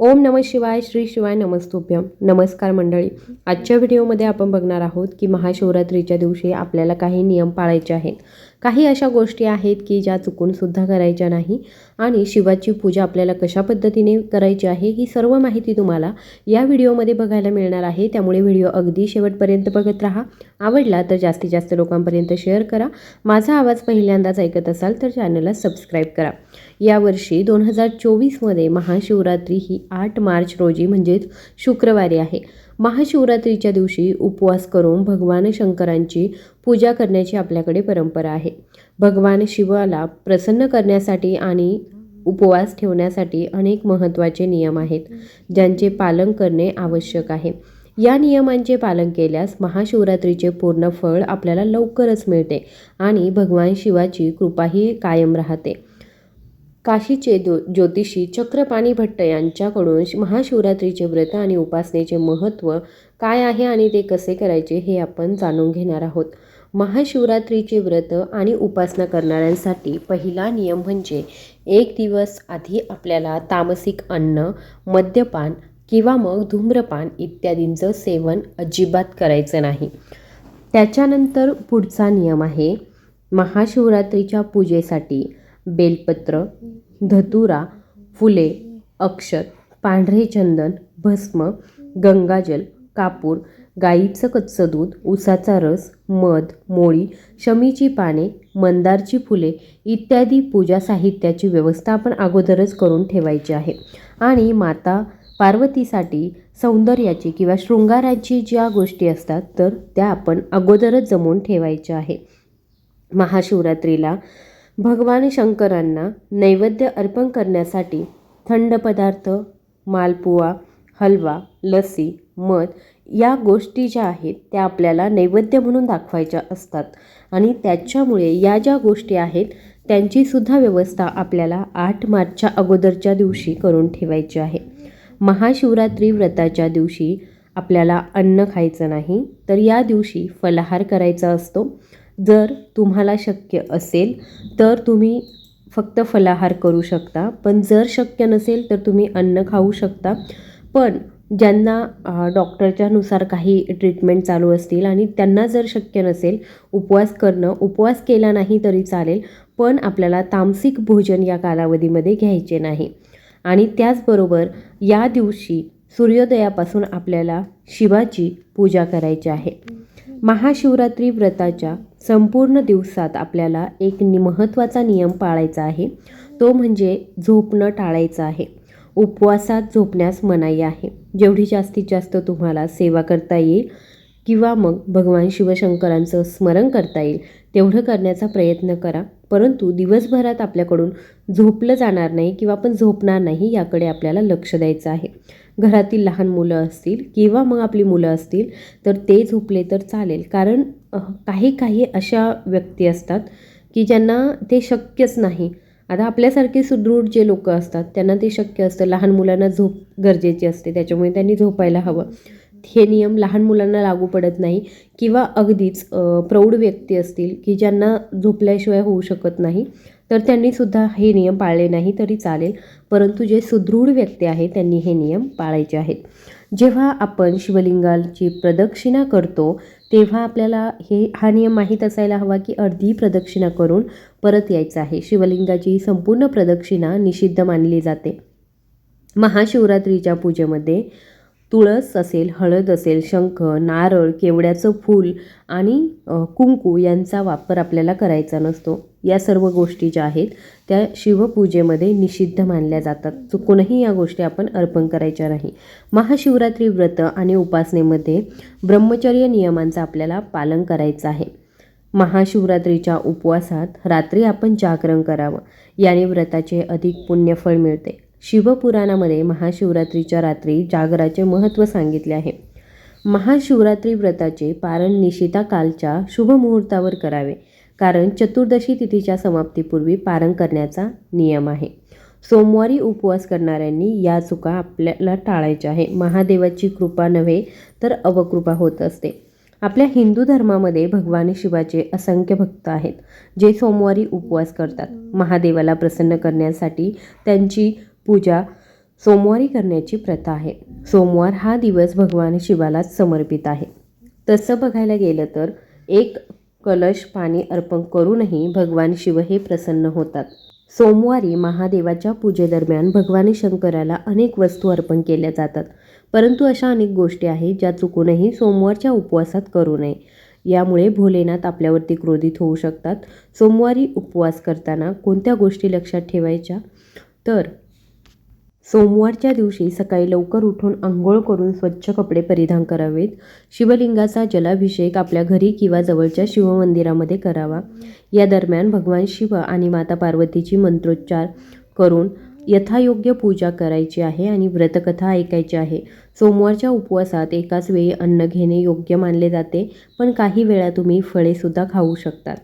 ओम नम शिवाय श्री शिवाय नमस्तुभ्यम नमस्कार मंडळी. आजच्या व्हिडिओमध्ये आपण बघणार आहोत की महाशिवरात्रीच्या दिवशी आपल्याला काही नियम पाळायचे आहेत. काही अशा गोष्टी आहेत की ज्या चुकूनसुद्धा करायच्या नाही. आणि शिवाची पूजा आपल्याला कशा पद्धतीने करायची आहे ही सर्व माहिती तुम्हाला या व्हिडिओमध्ये बघायला मिळणार आहे. त्यामुळे व्हिडिओ अगदी शेवटपर्यंत बघत राहा. आवडला तर जास्तीत जास्त लोकांपर्यंत शेअर करा. माझा आवाज पहिल्यांदाच ऐकत असाल तर चॅनलला सबस्क्राईब करा. यावर्षी दोन हजार चोवीसमध्ये महाशिवरात्री ही आठ मार्च रोजी म्हणजेच शुक्रवारी आहे. महाशिवरात्रीच्या दिवशी उपवास करून भगवान शंकरांची पूजा करण्याची आपल्याकडे परंपरा आहे. भगवान शिवाला प्रसन्न करण्यासाठी आणि उपवास ठेवण्यासाठी अनेक महत्त्वाचे नियम आहेत ज्यांचे पालन करणे आवश्यक आहे. या नियमांचे पालन केल्यास महाशिवरात्रीचे पूर्ण फळ आपल्याला लवकरच मिळते आणि भगवान शिवाची कृपाही कायम राहते. काशीचे ज्यो ज्योतिषी चक्रपाणी भट्ट यांच्याकडून महाशिवरात्रीचे व्रत आणि उपासनेचे महत्त्व काय आहे आणि ते कसे करायचे हे आपण जाणून घेणार आहोत. महाशिवरात्रीचे व्रत आणि उपासना करणाऱ्यांसाठी पहिला नियम म्हणजे एक दिवस आधी आपल्याला तामसिक अन्न मद्यपान किंवा मग धूम्रपान इत्यादींचं सेवन अजिबात करायचं नाही. त्याच्यानंतर पुढचा नियम आहे महाशिवरात्रीच्या पूजेसाठी बेलपत्र धतुरा फुले अक्षत पांढरे चंदन भस्म गंगाजल कापूर गाईचं कच्चं दूध उसाचा रस मध मोळी शमीची पाने मंदारची फुले इत्यादी पूजा साहित्याची व्यवस्था आपण अगोदरच करून ठेवायची आहे. आणि माता पार्वतीसाठी सौंदर्याची किंवा शृंगाराची ज्या गोष्टी असतात तर त्या आपण अगोदरच जमवून ठेवायच्या आहे. महाशिवरात्रीला भगवान शंकरांना नैवेद्य अर्पण करण्यासाठी थंड पदार्थ मालपुवा हलवा लस्सी मध या गोष्टी ज्या आहेत त्या आपल्याला नैवेद्य म्हणून दाखवायच्या असतात. आणि त्याच्यामुळे या ज्या गोष्टी आहेत त्यांचीसुद्धा व्यवस्था आपल्याला आठ मार्चच्या अगोदरच्या दिवशी करून ठेवायची आहे. महाशिवरात्री व्रताच्या दिवशी आपल्याला अन्न खायचं नाही तर या दिवशी फलाहार करायचा असतो. जर तुम्हाला शक्य असेल तर तुम्ही फक्त फलाहार करू शकता. पण जर शक्य नसेल तर तुम्ही अन्न खाऊ शकता. पण ज्यांना डॉक्टरच्यानुसार काही ट्रीटमेंट चालू असतील आणि त्यांना जर शक्य नसेल उपवास करणं उपवास केला नाही तरी चालेल पण आपल्याला तामसिक भोजन या कालावधीमध्ये घ्यायचे नाही. आणि त्याचबरोबर या दिवशी सूर्योदयापासून आपल्याला शिवाची पूजा करायची आहे. महाशिवरात्री व्रताच्या संपूर्ण दिवसात आपल्याला एक नि महत्त्वाचा नियम पाळायचा आहे. तो म्हणजे झोपणं टाळायचं आहे. उपवासात झोपण्यास मनाई आहे. जेवढी जास्तीत जास्त तुम्हाला सेवा करता येईल किंवा मग भगवान शिवशंकरांचं स्मरण करता येईल तेवढं करण्याचा प्रयत्न करा. परंतु दिवसभरात आपल्याकडून झोपलं जाणार नाही किंवा आपण झोपणार नाही याकडे आपल्याला लक्ष द्यायचं आहे. घरातील लहान मुलं असतील किंवा मग आपली मुलं असतील तर ते झोपले तर चालेल. कारण काही काही अशा व्यक्ती असतात की ज्यांना ते शक्यच नाही. आता आपल्यासारखे सुदृढ जे लोक असतात त्यांना ते शक्य असतं. लहान मुलांना झोप गरजेची असते त्याच्यामुळे त्यांनी झोपायला हवं. हे नियम लहान मुलांना लागू पडत नाही किंवा अगदीच प्रौढ व्यक्ती असतील की ज्यांना झोपल्याशिवाय होऊ शकत नाही तर त्यांनीसुद्धा हे नियम पाळले नाही तरी चालेल. परंतु जे सुदृढ व्यक्ती आहे त्यांनी हे नियम पाळायचे आहेत. जेव्हा आपण शिवलिंगाची प्रदक्षिणा करतो तेव्हा आपल्याला हे हा नियम माहीत असायला हवा की अर्धी प्रदक्षिणा करून परत यायचं आहे. शिवलिंगाची संपूर्ण प्रदक्षिणा निषिद्ध मानली जाते. महाशिवरात्रीच्या पूजेमध्ये तुळस असेल हळद असेल शंख नारळ केवड्याचं फूल आणि कुंकू यांचा वापर आपल्याला करायचा नसतो. या सर्व गोष्टी ज्या आहेत त्या शिवपूजेमध्ये निषिद्ध मानल्या जातात. चुकूनही या गोष्टी आपण अर्पण करायच्या नाही. महाशिवरात्री व्रत आणि उपासनेमध्ये ब्रह्मचर्य नियमांचं आपल्याला पालन करायचं आहे. महाशिवरात्रीच्या उपवासात रात्री आपण जागरण करावं. याने व्रताचे अधिक पुण्यफळ मिळते. शिवपुराणामध्ये महाशिवरात्रीच्या रात्री जागराचे महत्त्व सांगितले आहे. महाशिवरात्री व्रताचे पारण निशिता कालच्या शुभमुहूर्तावर करावे कारण चतुर्दशी तिथीच्या समाप्तीपूर्वी पारण करण्याचा नियम आहे. सोमवारी उपवास करणाऱ्यांनी या चुका आपल्याला टाळायच्या आहे. महादेवाची कृपा नव्हे तर अवकृपा होत असते. आपल्या हिंदू धर्मामध्ये भगवान शिवाचे असंख्य भक्त आहेत जे सोमवारी उपवास करतात. महादेवाला प्रसन्न करण्यासाठी त्यांची पूजा सोमवारी करण्याची प्रथा आहे. सोमवार हा दिवस भगवान शिवालाच समर्पित आहे. तसं बघायला गेलं तर एक कलश पाणी अर्पण करूनही भगवान शिव हे प्रसन्न होतात. सोमवारी महादेवाच्या पूजेदरम्यान भगवान शंकराला अनेक वस्तू अर्पण केल्या जातात. परंतु अशा अनेक गोष्टी आहेत ज्या चुकूनही सोमवारच्या उपवासात करू नये. यामुळे भोलेनाथ आपल्यावरती क्रोधित होऊ शकतात. सोमवारी उपवास करताना कोणत्या गोष्टी लक्षात ठेवायच्या? तर सोमवारच्या दिवशी सकाळी लवकर उठून आंघोळ करून स्वच्छ कपडे परिधान करावेत. शिवलिंगाचा जलाभिषेक आपल्या घरी किंवा जवळच्या शिवमंदिरामध्ये करावा. या दरम्यान भगवान शिव आणि माता पार्वतीची मंत्रोच्चार करून यथायोग्य पूजा करायची आहे आणि व्रतकथा ऐकायची आहे. सोमवारच्या उपवासात एकाच वेळी अन्न घेणे योग्य मानले जाते पण काही वेळा तुम्ही फळेसुद्धा खाऊ शकतात.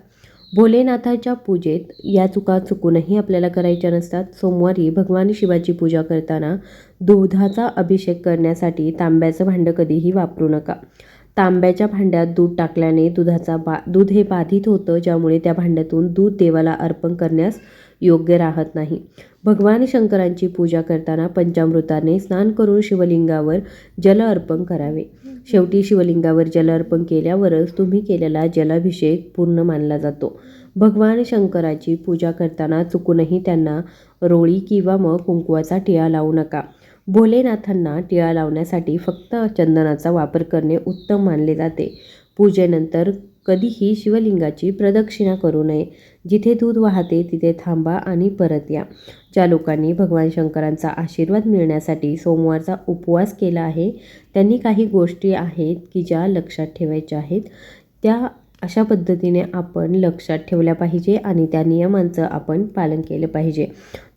भोलेनाथाच्या पूजेत या चुका चुकूनही आपल्याला करायच्या नसतात. सोमवारी भगवान शिवाची पूजा करताना दुधाचा अभिषेक करण्यासाठी तांब्याचं भांडं कधीही वापरू नका. तांब्याच्या भांड्यात दूध टाकल्याने दुधाचा बा दूध हे बाधित होतं ज्यामुळे त्या भांड्यातून दूध देवाला अर्पण करण्यास योग्य राहत नाही. भगवान शंकरांची पूजा करताना पंचामृताने स्नान करून शिवलिंगावर जल अर्पण करावे. शेवटी शिवलिंगावर जल अर्पण केल्यावरच तुम्ही केलेला जलाभिषेक पूर्ण मानला जातो. भगवान शंकराची पूजा करताना चुकूनही त्यांना रोळी किंवा मग कुंकवाचा टिळा लावू नका. भोलेनाथांना टिळा लावण्यासाठी फक्त चंदनाचा वापर करणे उत्तम मानले जाते. पूजेनंतर कधीही शिवलिंगाची प्रदक्षिणा करू नये. जिथे दूध वाहते तिथे थांबा आणि परत या. ज्या लोकांनी भगवान शंकरांचा आशीर्वाद मिळण्यासाठी सोमवारचा उपवास केला आहे त्यांनी काही गोष्टी आहेत की ज्या लक्षात ठेवायच्या आहेत. त्या अशा पद्धतीने आपण लक्षात ठेवल्या पाहिजे आणि त्या नियमांचं आपण पालन केलं पाहिजे.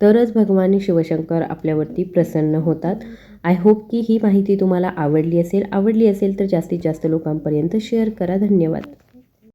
तरच भगवान शिवशंकर आपल्यावरती प्रसन्न होतात. आय होप की ही माहिती तुम्हाला आवडली असेल. आवडली असेल तर जास्तीत जास्त लोकांपर्यंत शेअर करा. धन्यवाद.